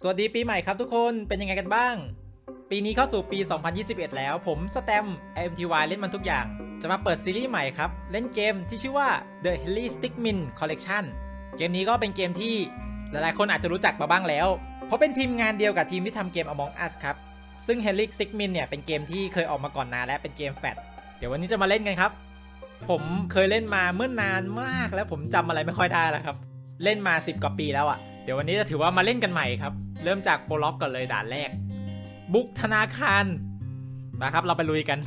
สวัสดีปีใหม่ครับทุกคนเป็นยังไงกันบ้าง ปีนี้เข้าสู่ปี 2021 แล้ว ผมสแตม MTY เล่นมันทุกอย่าง จะมาเปิดซีรีส์ใหม่ครับ เล่นเกมที่ชื่อว่า The Helly Stickmin Collection เกมนี้ก็เป็นเกมที่หลายๆ คนอาจจะรู้จักมาบ้างแล้ว เพราะเป็นทีมงานเดียวกับทีมที่ทำเกม Among Us ครับ ซึ่ง Helly Stickmin เนี่ยเป็นเกมที่เคยออกมาก่อนนานและเป็นเกมแฟตเดี๋ยววันนี้จะมาเล่นกันครับ ผมเคยเล่นมาเมื่อนานมากแล้วผมจำอะไรไม่ค่อยได้แล้วครับ เล่นมา 10 กว่าปีแล้วอะ่ะ เดี๋ยววันนี้จะถือว่ามาเล่นกันใหม่ครับ เริ่มจากโปรล็อกก่อนเลยด่านแรก บุกธนาคารมาครับเราไปลุยกัน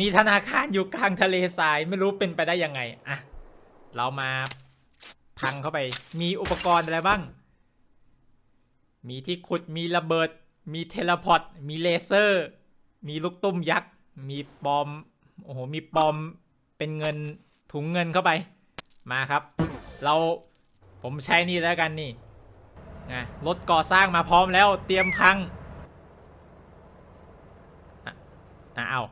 มีธนาคารอยู่กลางทะเลทรายไม่รู้เป็นไปได้ยังไงอะเรามาพังเข้าไป มีอุปกรณ์อะไรบ้าง มีที่ขุดมีระเบิด มีเทเลพอร์ตมีเลเซอร์ มีลูกตุ้มยักษ์ มีปอม โอ้โห มีปอมเป็นเงิน ถุงเงินเข้าไป มาครับ เราผมใช้นี่แล้วกันนี่นะรถก่อสร้างมาพร้อมแล้วเตรียมพังอะเอา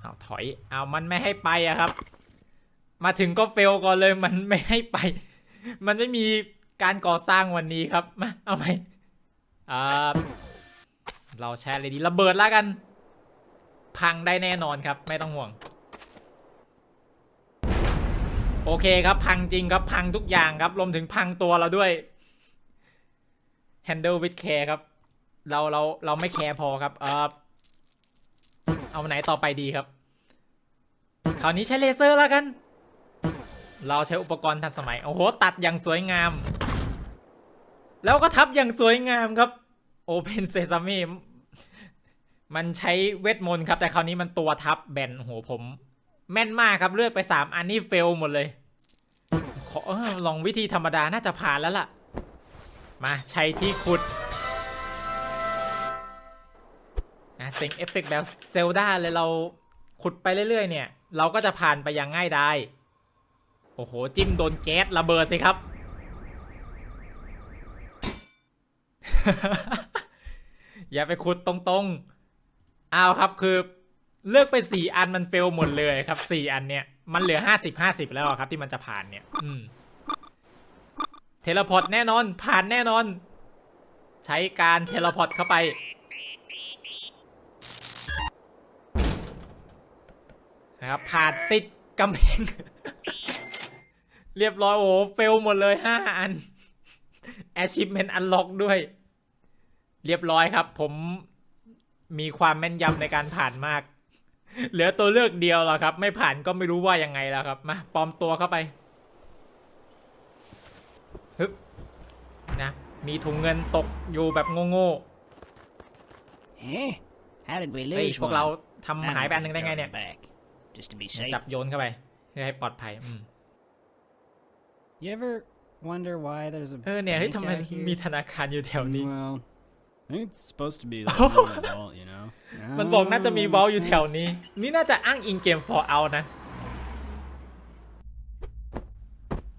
เอาถอยเอามันไม่ให้ไปอะครับ มาถึงก็เฟลก่อนเลยมันไม่ให้ไป มันไม่มีการก่อสร้างวันนี้ครับมาเอาไปอ่าเราแชร์เลยดีระเบิดแล้วกัน พังได้แน่นอนครับ ไม่ต้องห่วง โอเคครับพังจริงครับพังทุกอย่างครับรวมถึงพังตัวเราด้วย handle with care ครับ เราเราเราไม่แคร์พอครับ เออเอาไหนต่อไปดีครับ คราวนี้ใช้เลเซอร์แล้วกัน เราใช้อุปกรณ์ทันสมัย โอ้โห ตัดอย่างสวยงาม แล้วก็ทับอย่างสวยงามครับ Open Sesame มันใช้เวทมนต์ครับ แต่คราวนี้มันตัวทับแบนโอ้โหผม แม่นมากครับเลือกไป 3 อันนี้เฟลหมดเลยขออลองวิธีธรรมดาน่าจะผ่านแล้วล่ะ มาใช้ที่ขุดนะเสียงเอฟเฟกต์แบบเซลดาเลยเราขุดไปเรื่อย ๆ เนี่ย เราก็จะผ่านไปอย่างง่ายได้โอ้โห จิ้มโดนแก๊สระเบิดสิครับ อย่าไปขุดตรงๆเอาวครับคือ เลือกไปสี่อันมันเฟลหมดเลยครับสี่อันเนี่ยมันเหลือห้าสิบห้าสิบแล้วครับที่มันจะผ่านเนี่ยอืมเทเลพอร์ตแน่นอนผ่านแน่นอน ใช้การเทเลพอร์ตเข้าไป นะครับผ่านติดกำแพงเรียบร้อยโอ้โหเฟลหมดเลยห้าอัน achievement unlock ด้วย เรียบร้อยครับผมมีความแม่นยำในการผ่านมาก เหลือตัวเลือกเดียวแล้วครับ ไม่ผ่านก็ไม่รู้ว่ายังไงแล้วครับ มาปลอมตัวเข้าไปฮึบนะ มีถุงเงินตกอยู่แบบโง่ Eh? How did we ๆเฮ้ย lose พวกเรา one? ทำหายไปอันหนึ่งได้ไงเนี่ย Back, just to be safe. จับโยนเข้าไปเพื่อให้ปลอดภัยอืม You ever wonder why there's a เออเนี่ยเฮ้ย bank ทำไม out here? มีธนาคารอยู่แถวนี้ Well, I think it's supposed to be like a vault, you know. มันบอกน่าจะมี Oh, วอลอยู่ makes แถว sense. นี้ นี่น่าจะอ้างอิงเกม for out นะ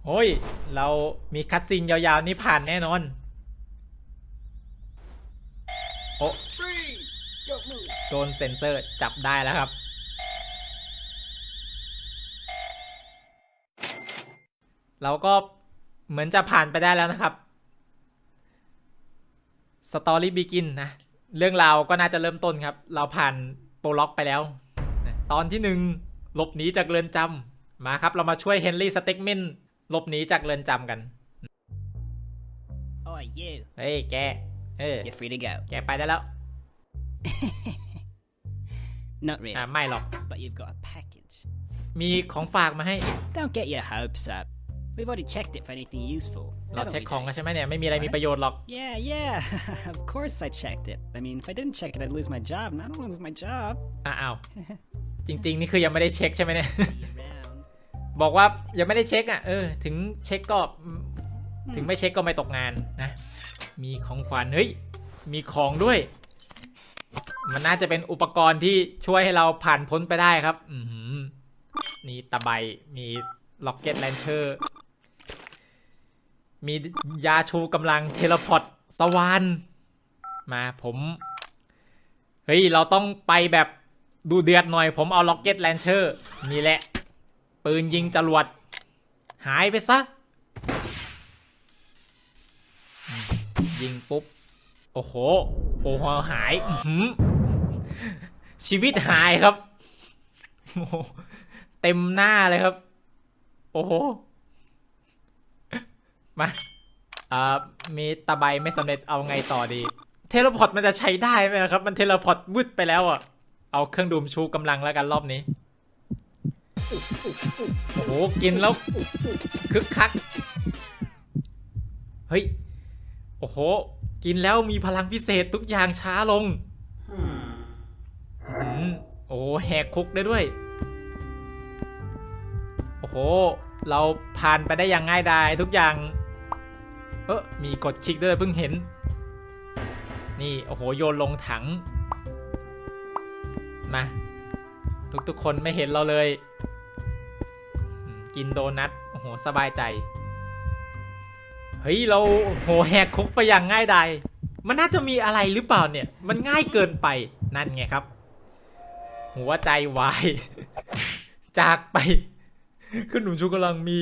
โอ้ย เรามีคัตซีนยาวๆ นี่ผ่านแน่นอน โอ้โดนเซ็นเซอร์จับได้แล้วครับ เราก็เหมือนจะผ่านไปได้แล้วนะครับ สตอรี่บิกินนะ เรื่องราวก็น่าจะเริ่มต้นครับ เราผ่านโปรล็อกไปแล้วนะตอนที่หนึ่งหลบหนีจากเรือนจำมาครับ เรามาช่วยเฮนรี่สเต็กเมนหลบหนีจากเรือนจำกัน Oh, you. เฮ้ยแก เออ You're free to go. แกไปได้แล้ว Not really, อ่าไม่หรอก but you've got a package. มีของฝากมาให้ Don't get your hopes up. We've already checked it for anything useful. เรา haven't เช็ค we, ของกัน Dave? ใช่ไหมเนี่ยไม่มีอะไรมีประโยชน์หรอก Yeah, yeah. of course I checked it. I mean, if I didn't check it, I'd lose my job, and I don't want to lose my job. อะอ้าวจริง ๆ นี่คือยังไม่ได้เช็คใช่ไหมเนี่ย See you around. บอกว่ายังไม่ได้เช็คอะเออถึงเช็คก็อืมถึงไม่เช็คก็ไม่ตกงานนะ มีของขวัญเฮ้ยมีของด้วย มันน่าจะเป็นอุปกรณ์ที่ช่วยให้เราผ่านพ้นไปได้ครับ อือหือนี่ตะไบมีล็อกเก็ตแลนเชอร์ มียาชูกำลังเทเลพอร์ตสวรรค์มาผม เฮ้ย เราต้องไปแบบดูเดือดหน่อย ผมเอาล็อกเก็ตแลนเชอร์นี่แหละ ปืนยิงจรวด หายไปซะ ยิงปุ๊บ โอ้โห โอ้โหหาย ชีวิตหายครับ เต็มหน้าเลยครับ โอ้โห มาอ่ามีตะไบไม่สำเร็จเอาไงต่อดี เทเลพอร์ตมันจะใช้ได้ไหมครับ มันเทเลพอร์ตวืดไปแล้วอะ เอาเครื่องดูมชูกำลังแล้วกันรอบนี้ โอ้โห กินแล้วคึกคัก เฮ้ย โอ้โห กินแล้วมีพลังพิเศษทุกอย่างช้าลงอืมโอ้โหแหกคุกได้ด้วย โอ้โห เราผ่านไปได้อย่างง่ายดายทุกอย่าง เออมีกดคลิกด้วยเพิ่งเห็น นี่โอ้โหโยนลงถัง มา ทุกๆคนไม่เห็นเราเลย กินโดนัทโอ้โหสบายใจ เฮ้ย เราโอ้โหแหกคุกไปอย่างง่ายดายมันน่าจะมีอะไรหรือเปล่าเนี่ย มันง่ายเกินไปนั่นไงครับ หัวใจวาย จากไปคือหนุ่มชูกำลังมี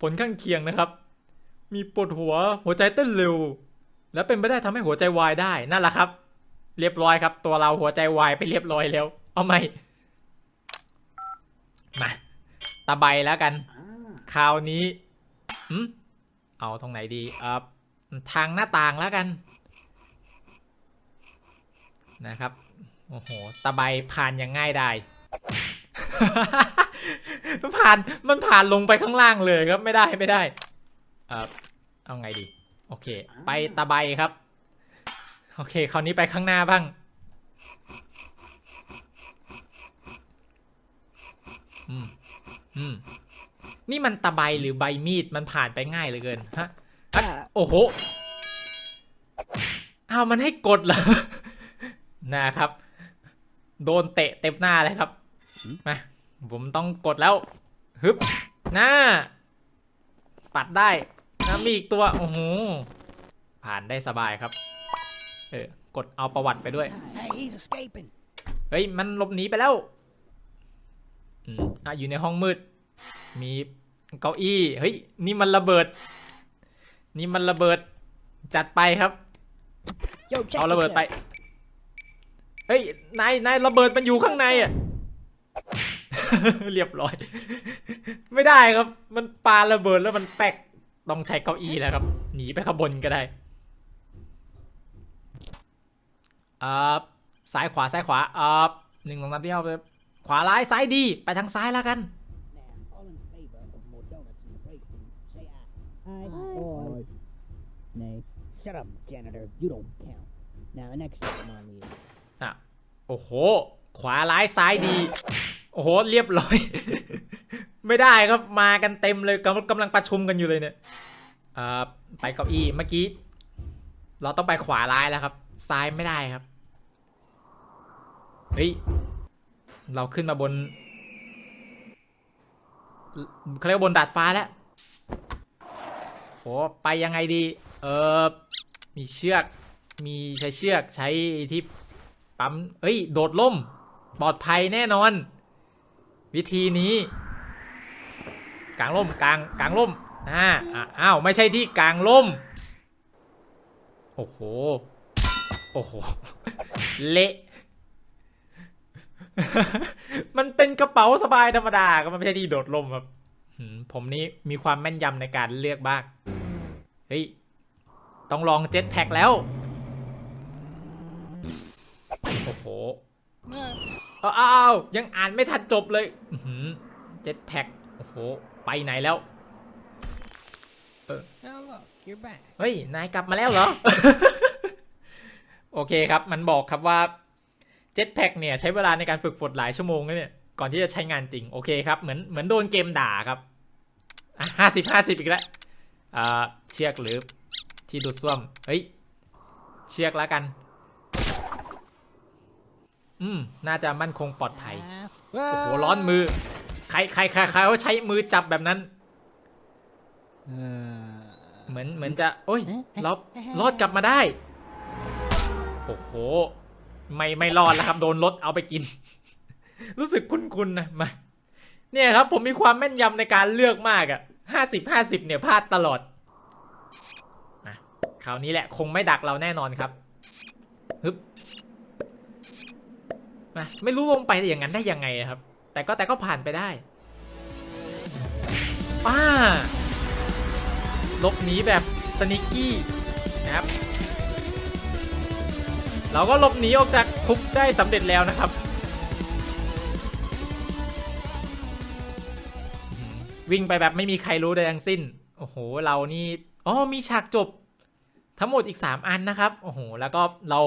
ผลข้างเคียงนะครับ มีปวดหัวหัวใจเต้นเร็ว และเป็นไปได้ทำให้หัวใจวายได้นั่นแหละครับ เรียบร้อยครับ ตัวเราหัวใจวายไปเรียบร้อยแล้ว เอาไหมมาตะไบแล้วกัน คราวนี้หืมเอาตรงไหนดีเอ่อทางหน้าต่างแล้วกัน นะครับโอ้โหตะไบผ่านอย่างง่ายได้มันผ่านมันผ่านลงไปข้างล่างเลยครับไม่ได้ไม่ได้ เอ่อเอาไงดี โอเค ไปตะไบครับ โอเค คราวนี้ไปข้างหน้าบ้าง อืม อืม นี่มันตะไบหรือใบมีดมันผ่านไปง่ายเหลือเกินฮะอะโอ้โห อ้าว มันให้กดเหรอ นะครับ โดนเตะเต็มหน้าเลยครับ มา ผมต้องกดแล้ว ฮึบ หน้า ปัดได้ นะมีอีกตัวโอ้โหผ่านได้สบายครับ เออกดเอาประวัติไปด้วย Hey, he's escaping. เฮ้ย มันหลบหนีไปแล้วอืมอะอยู่ในห้องมืด มีเก้าอี้ เฮ้ย นี่มันระเบิด นี่มันระเบิด จัดไปครับ Yo, check เอาระเบิด this ไป out. เฮ้ย นาย นายระเบิดมันอยู่ข้างในอะ เรียบร้อย ไม่ได้ครับ มันปาระเบิดแล้วมันแปก ต้องใช้เก้าอี้แล้วครับ หนีไปข้างบนก็ได้อ่าซ้ายขวาซ้ายขวาอ่าหนึ่งสองสามที่เอาไปขวาร้ายซ้ายดีไปทางซ้ายแล้วกัน Now, all in favor of more donuts in the break room, say aye. Aye. Nay. Shut up, janitor. You don't count. Now, the next item on the list. อะโอ้โห ขวาร้ายซ้ายดี โอ้โห เรียบร้อย ไม่ได้ครับมากันเต็มเลยกำกำลังประชุมกันอยู่เลยเนี่ยอ่าไปเก้าอี้เมื่อกี้ เราต้องไปขวาร้ายแล้วครับ ซ้ายไม่ได้ครับเฮ้ยเราขึ้นมาบนเขาเรียกบนดาดฟ้าแล้วโอ้ไปยังไงดี เออมีเชือก มีใช้เชือกใช้ที่ปั๊มเอ้ย โดดล่ม ปลอดภัยแน่นอน วิธีนี้ กลางล่มกลางกลางล่มอ่าอะอ้าวไม่ใช่ที่กลางล่มโอ้โหโอ้โหเละมันเป็นกระเป๋าสบายธรรมดาก็มันไม่ใช่ที่โดดล่มครับหืมผมนี่มีความแม่นยำในการเลือกบ้าง เฮ้ย ต้องลองเจ็ตแพ็กแล้ว โอ้โหเอาเอาเอายังอ่านไม่ทันจบเลยเจ็ตแพ็กโอ้โห ไปไหนแล้ว Oh, look, you're back. เฮ้ย นายกลับมาแล้วเหรอ โอเคครับ มันบอกครับว่าเจ็ตแพ็กเนี่ย ใช้เวลาในการฝึกฝนหลายชั่วโมงนะเนี่ย ก่อนที่จะใช้งานจริง โอเคครับ เหมือนเหมือนโดนเกมด่าครับอะห้าสิบห้าสิบอีกแล้วอ่าเชือกหรือที่ดูดซ่วม เฮ้ย เชือกแล้วกัน อืม น่าจะมั่นคงปลอดภัย โอ้โห ร้อนมือ ใครใครใครใครเขาใช้มือจับแบบนั้น Uh, เหมือนเหมือนจะ โอ้ยเอ๊ะเรารอดกลับมาได้ โอ้โห ไม่ไม่รอดแล้วครับโดนรถเอาไปกิน รู้สึกคุ้นๆนะมาเนี่ยครับ ผมมีความแม่นยำในการเลือกมากอะ่ะห้าสิบห้าสิบเนี่ยพลาดตลอดนะคราวนี้แหละคงไม่ดักเราแน่นอนครับฮึบมาไม่รู้ลงไปอย่างนั้นได้ยังไงนะครับ แต่ก็แต่ก็ผ่านไปได้ป้าหลบหนีแบบสนิกกี้นะครับ เราก็หลบหนีออกจากคุกได้สำเร็จแล้วนะครับ วิ่งไปแบบไม่มีใครรู้ใดทั้งสิ้น โอ้โห เรานี่อ๋อมีฉากจบ ทั้งหมดอีก 3 อันนะครับ โอ้โห แล้วก็เรา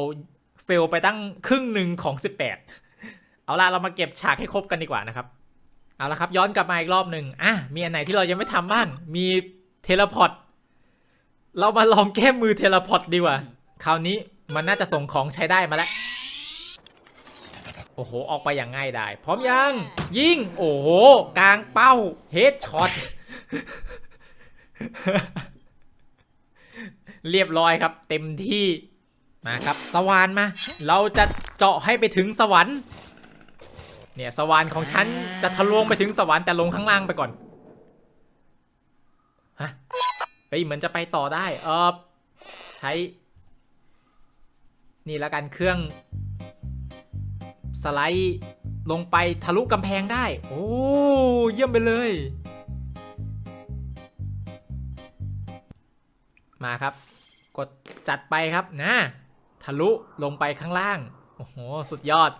เฟลไปตั้งครึ่งหนึ่งของ 18 เอาล่ะเรามาเก็บฉากให้ครบกันดีกว่านะครับ เอาละครับย้อนกลับมาอีกรอบหนึ่งอะมีอันไหนที่เรายังไม่ทำบ้าง มีเทเลพอร์ตเรามาลองแก้มือเทเลพอร์ตดีกว่า คราวนี้มันน่าจะส่งของใช้ได้มาแล้วโอ้โห ออกไปอย่างง่ายได้ พร้อมยัง ยิง โอ้โห กลางเป้า เฮดช็อต เรียบร้อยครับ เต็มที่ มาครับ สวรรค์มา เราจะเจาะให้ไปถึงสวรรค์ เนี่ยสวรรค์ของฉันจะทะลวงไปถึงสวรรค์แต่ลงข้างล่างไปก่อนฮะเฮ้ยเหมือนจะไปต่อได้เออใช้ นี่แล้วกันเครื่อง สไลด์ลงไปทะลุกำแพงได้ โอ้เยี่ยมไปเลย มาครับ กดจัดไปครับนะ ทะลุลงไปข้างล่าง โอ้โห สุดยอด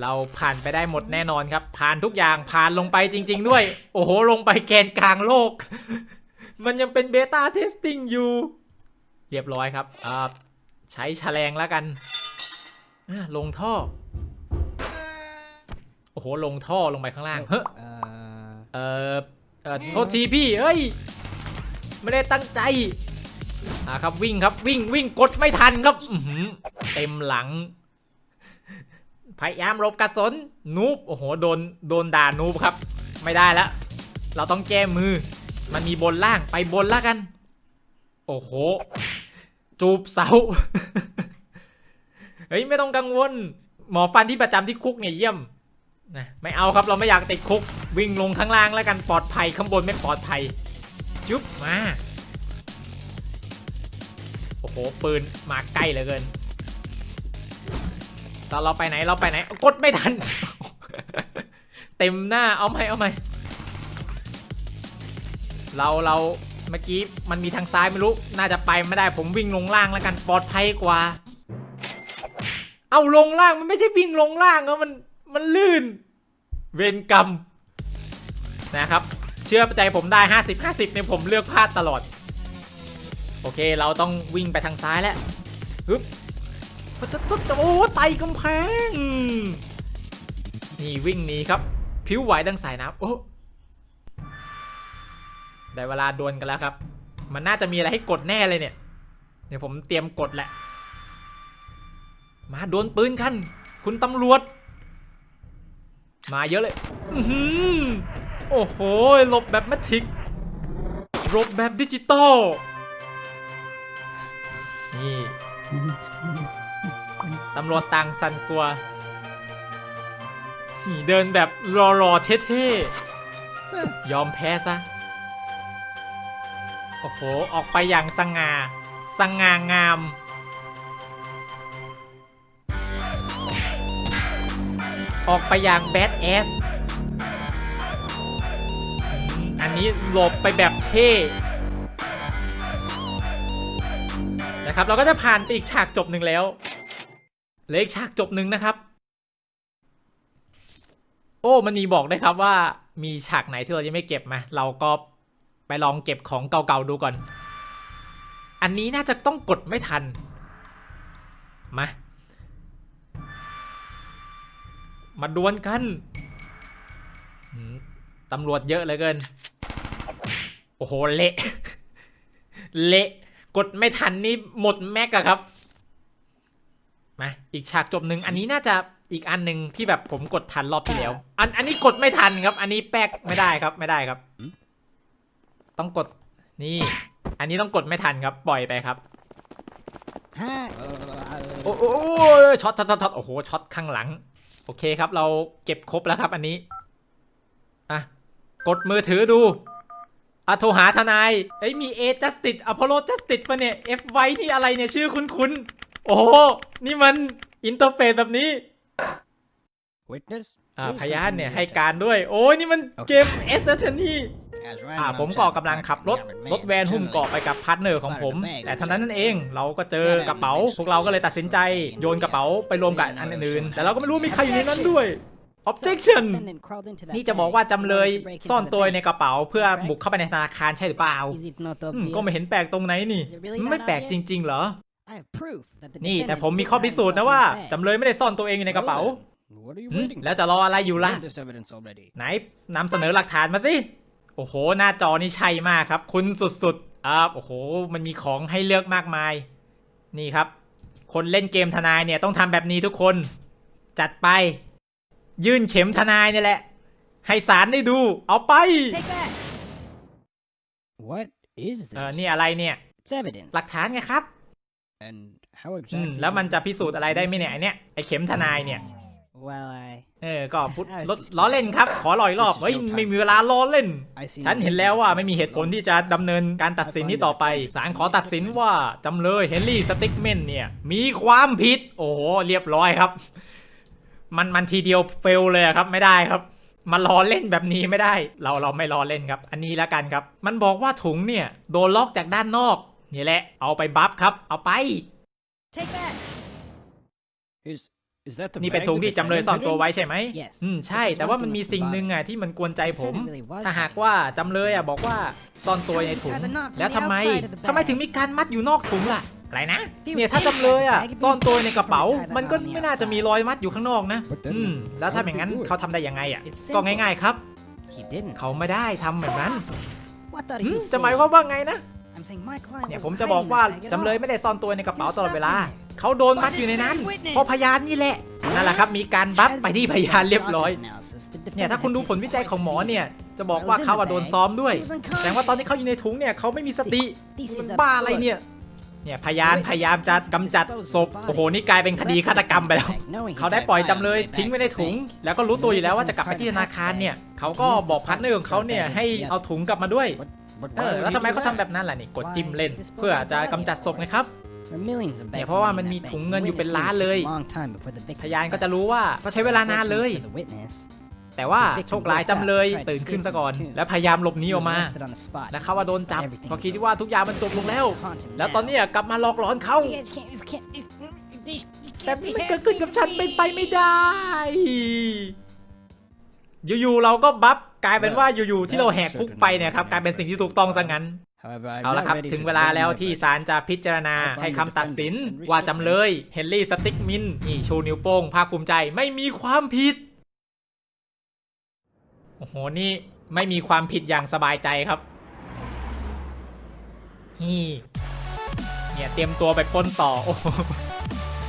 เราผ่านไปได้หมดแน่นอนครับ ผ่านทุกอย่างผ่านลงไปจริง ๆ ด้วย โอ้โห ลงไปแกนกลางโลก มันยังเป็นเบต้าเทสติ้งอยู่ เรียบร้อยครับอ่าใช้แฉลงแล้วกันอะลงท่อ โอ้โห ลงท่อลงไปข้างล่าง เฮ้อเอ่อเออเออโทษทีพี่เฮ้ย ไม่ได้ตั้งใจอ่าครับวิ่งครับวิ่งวิ่งกดไม่ทันครับอื้อหือเต็มหลัง พยายามลบกระสนนูบโอ้โหโดนโดนด่านูบครับ ไม่ได้แล้วเราต้องแก้มือ มันมีบนล่างไปบนแล้วกัน โอ้โห จูบเสาเฮ้ยไม่ต้องกังวล หมอฟันที่ประจำที่คุกเนี่ยเยี่ยมนะไม่เอาครับเราไม่อยากติดคุก วิ่งลงข้างล่างแล้วกันปลอดภัยข้างบนไม่ปลอดภัย จุ๊บมา โอ้โหปืนมาใกล้เหลือเกิน เราไปไหนเราไปไหน กดไม่ทัน เต็มหน้าเอาไหมเอาไหมเราเราเมื่อกี้มันมีทางซ้ายไม่รู้ น่าจะไปไม่ได้ผมวิ่งลงล่างแล้วกันปลอดภัยกว่า เอาลงล่างมันไม่ใช่วิ่งลงล่างอะมันมันลื่น เวรกรรมนะครับ เชื่อใจผมได้ 50 50เนี่ยผมเลือกพลาดตลอด โอเคเราต้องวิ่งไปทางซ้ายแล้วฮึบ มันจะตุ๊ดโอ้ไต่กำแพง นี่วิ่งหนีครับ ผิวไหวดังสายน้ำโอ้ได้เวลาดวลกันแล้วครับ มันน่าจะมีอะไรให้กดแน่เลยเนี่ย เดี๋ยวผมเตรียมกดแหละ มาดวลปืนกัน คุณตำรวจ มาเยอะเลย อือโอ้โหหลบแบบแมทริกหลบแบบดิจิตอล นี่ ตำรวจต่างสันกลัวนี่เดินแบบรอๆเท่ๆ ยอมแพ้ซะ โอ้โห ออกไปอย่างสง่า สง่างาม ออกไปอย่างแบดแอส อันนี้หลบไปแบบเท่นะครับ เราก็จะผ่านไปอีกฉากจบหนึ่งแล้ว เลืออีกฉากจบหนึ่งนะครับ โอ้มันมีบอกได้วยครับว่ามีฉากไหนที่เรายังไม่เก็บมาเราก็ไปลองเก็บของเก่าๆดูก่อน อันนี้น่าจะต้องกดไม่ทัน มา มาดวลกันตำรวจเยอะเหลือเกิน โอ้โห เละ เละ กดไม่ทันนี่หมดแม็กอะครับ มาอีกฉากจบหนึ่งอันนี้น่าจะอีกอันหนึ่งที่แบบผมกดทันรอบที่แล้ว อันอันนี้กดไม่ทันครับ อันนี้แป๊กไม่ได้ครับไม่ได้ครับ ต้องกดนี่ อันนี้ต้องกดไม่ทันครับปล่อยไปครับฮะโอ้โหช็อตช็อตช็อตช็อตโอ้โหช็อตข้างหลัง โอเคครับ เราเก็บครบแล้วครับ อันนี้อะกดมือถือดูอะโทรหาทนายเอ้ยมีเอจัสติดอพอลโลจัสติดปะเนี่ยเอฟไว้นี่อะไรเนี่ยชื่อคุ้นๆ โอ้โหนี่มันอินเทอร์เฟซแบบนี้ Witness. อ่า please พยาน continue เนี่ย your ให้ attack. การด้วย โอ้ยนี่มันเกมเอสเทนนี่ As อ่า random ผม on ก็ set กำลังขับรถ tracking the รถ armored แวน man หุ้ม suddenly เกาะไปกับพาร์ทเนอร์ของผม แต่เท่านั้นนั่นเองเราก็เจอกระเป๋า พวกเราก็เลยตัดสินใจโยนกระเป๋าไปรวมกับอันอื่นๆแต่เราก็ไม่รู้มีใครอยู่ในนั้นด้วย objection นี่จะบอกว่าจำเลยซ่อนตัวในกระเป๋าเพื่อบุกเข้าไปในธนาคารใช่หรือเปล่า Is it not อืม obvious? ก็ไม่เห็นแปลกตรงไหนนี่ Is it really ไม่ not แปลก obvious? จริง ๆ เหรอ I have proof that the นี่แต่ defendant ผมมี did ข้อ hide พิสูจน์นะ himself in ว่า the bag. จำเลยไม่ได้ซ่อนตัวเองอยู่ในกระเป๋า What are you อืม waiting แล้วจะรออะไรอยู่ล่ะ for? This evidence already. ไหนนำเสนอหลักฐานมาสิ โอ้โห หน้าจอนี่ใช่มากครับ คุณสุดๆอ่าโอ้โห มันมีของให้เลือกมากมาย นี่ครับ คนเล่นเกมทนายเนี่ยต้องทำแบบนี้ทุกคน จัดไป ยื่นเข็มทนายเนี่ยแหละ ให้ศาลได้ดู เอาไป Take that! What is เออ this? นี่อะไรเนี่ย It's evidence. หลักฐานไงครับ แล้วมัน is จะ it พิสูจน์อะไรได้ไหมเนี่ยไอเนี่ยไอเข็มทนายเนี่ย Well, I เออก็พูดอ่าลดล้อเล่นครับ ขอลอยรอบเฮ้ยไม่มีเวลาล้อเล่น I see ฉัน no เห็น reason แล้วว่า for ไม่มีเหตุผลที่จะดำเนินการตัดสินนี้ต่อไปศาลขอตัดสินว่าจำเลยเฮนรี่สติ๊กเมนเนี่ย มีความผิด โอ้โหเรียบร้อยครับ มันมันทีเดียวเฟลเลยอะครับไม่ได้ครับมาล้อเล่นแบบนี้ไม่ได้ เราเราไม่ล้อเล่นครับ อันนี้แล้วกันครับ มันบอกว่าถุงเนี่ย โดนล็อกจากด้านนอก นี่แหละ เอาไปบัฟครับ เอาไป take that. Is is that the นี่เป็น bag ถุง the ที่จำเลย defendant ซ่อน hid ตัว in? ไว้ใช่ไหม Yes. อืม ใช่ แต่ว่ามันมีสิ่งหนึ่งอะที่มันกวนใจผม Defendant really was ถ้าหาก hiding. ว่าจำเลยอะบอกว่าซ่อนตัวในถุง Tie the knot from แล้วทำไม the outside of the bag. ทำไมถึงมีการมัดอยู่นอกถุงล่ะ อะไรนะ He was เนี่ยถ้าจำเลยอะ inside the bag, ซ่อนตัวในกระเป๋า he was มันก็ tied the knot ไม่น่าจะมีรอยมัดอยู่ข้างนอกนะ But then อืม แล้วถ้าอย่างนั้น how did he do it? เขาทำได้ยังไงอะ It's ก็ simple. ง่าย ๆ ครับ He didn't. เขาไม่ได้ทำแบบนั้น What thought อื he ม was จะหมาย saying? ความว่าไงนะ I'm saying my client เนี่ย wasn't ผมจะบอก hiding ว่า in the bag at จำเลย all. ไม่ได้ซ่อนตัวในกระเป๋า He was ตลอดเวลา stuck in there. เขาโดนมัดอยู่ในนั้น But this very เพราะพยานนี่แหละ นั่นแหละครับ มีการบัฟ As ไปที่ we พ see ยาน by เรียบร้อย Doctor's analysis, the เนี่ยถ้า defendant คุณดู had ผล taken วิจัยของหมอ quite a เนี่ย few จะบอกว่าเขาอะโดนซ้อมด้วย He was แสดงว่าตอนที่เขาอยู่ในถุงเนี่ยเขาไม่มีสติ This มัน is a บ้าอะไรเนี่ยเนี่ยพยานพยายามจะกำจัดศพโอ้โหนี่กลายเป็นคดีฆาตกรรมไปแล้วเขาได้ปล่อยจำเลยทิ้งไว้ในถุง แล้วก็รู้ตัวอยู่แล้วว่าจะกลับไปที่ธนาคารเนี่ยเขาก็บอกพาร์ทเนอร์ของเขาเนี่ยให้เอาถุงกลับมาด้วย But เอ why อ would แล้ว he ทำไม do เขา that? ทำแบบนั้นล่ะนี่กดจิ้มเล่น เพื่อจะกำจัดศพนะครับ There are millions of เนี่ย bags เพราะว่า of มัน money มี in that ถุง bag. เงินอยู่เป็นล้านเลย Witness took a long time before the victim พยาน was ก็จะ back. รู้ว่าก็ใช้เวลานานเลย Fortunately for the witness, แต่ว่าโชคร้ายจำเลยตื่นขึ้นซะก่อน และพยายามหลบหนี he ออก was มา arrested on the spot. และเขาว่าโดนจับ Everything เพราะ was คิด over. ว่าทุกอย่างมันจบลงแล้ว Haunt him แล้วตอน now. เนี้ยกลับมาหลอกหลอนเขา You can't- you can't- this- this- you แต่ can't นี่ be มันเกิดขึ้นกับ happening ฉัน to เป็น me. ไปไม่ได้ อยู่ๆเราก็บัฟ กลายเป็นว่าอยู่ๆที่เราแหกคุกไปเนี่ยครับกลายเป็นสิ่งที่ถูกต้องซะงั้น However, I'm เอาละ not ครับ ready ถึง to เวลา defend แล้ว my ที่ brother. ศาลจะพิจารณาให้คำตัดสิน ว่าจำเลยเฮนรี่สติ๊กมินนี่ชูนิ้วโป้งภาคภูมิใจไม่มีความผิด โอ้โห นี่ไม่มีความผิดอย่างสบายใจครับนี่เนี่ยเตรียมตัวไปปล้นต่อ โอ้โห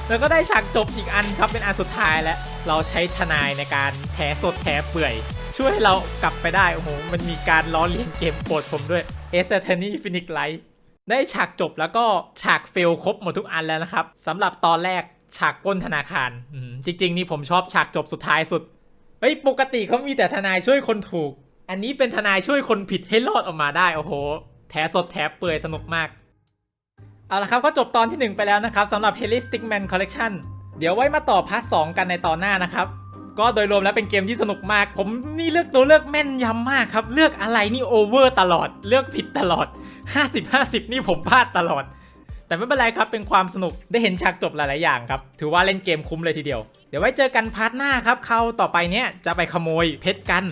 แล้วก็ได้ฉากจบอีกอันครับเป็นอันสุดท้ายแล้ว เราใช้ทนายในการแถสดแถเปื่อย ช่วยเรากลับไปได้ โอ้โห มันมีการล้อเลียนเกมโปรดผมด้วย a s a t o r n y Phoenix Light ได้ฉากจบแล้วก็ฉากเฟลครบหมดทุกอันแล้วนะครับสำหรับตอนแรกฉากปล้นธนาคาร จริง ๆ นี่ผมชอบฉากจบสุดท้ายสุด เฮ้ย ปกติเขามีแต่ทนายช่วยคนถูก อันนี้เป็นทนายช่วยคนผิดให้รอดออกมาได้ โอ้โห แถสดแถเปื่อยสนุกมาก เอาละครับ ก็จบตอนที่ 1 ไปแล้วนะครับสำหรับ h e l i Stickman Collection เดี๋ยวไว้มาต่อพาร์ท2กันในตอนหน้านะครับ ก็โดยรวมแล้วเป็นเกมที่สนุกมาก ผมนี่เลือกตัวเลือกแม่นยำมากครับ เลือกอะไรนี่โอเวอร์ตลอด เลือกผิดตลอด 50-50 นี่ผมพลาดตลอด แต่ไม่เป็นไรครับเป็นความสนุกได้เห็นฉากจบหลาย ๆ อย่างครับ ถือว่าเล่นเกมคุ้มเลยทีเดียว เดี๋ยวไว้เจอกันพาร์ทหน้าครับเขาต่อไปเนี้ยจะไปขโมยเพชรกัน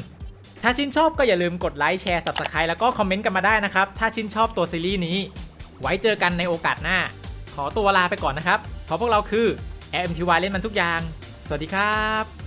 ถ้าชื่นชอบก็อย่าลืมกดไลค์แชร์ Subscribe แล้วก็คอมเมนต์กันมาได้นะครับถ้าชื่นชอบตัวซีรีส์นี้ ไว้เจอกันในโอกาสหน้า ขอตัวลาไปก่อนนะครับเพราะพวกเราคือ MTY เล่นมันทุกอย่าง สวัสดีครับ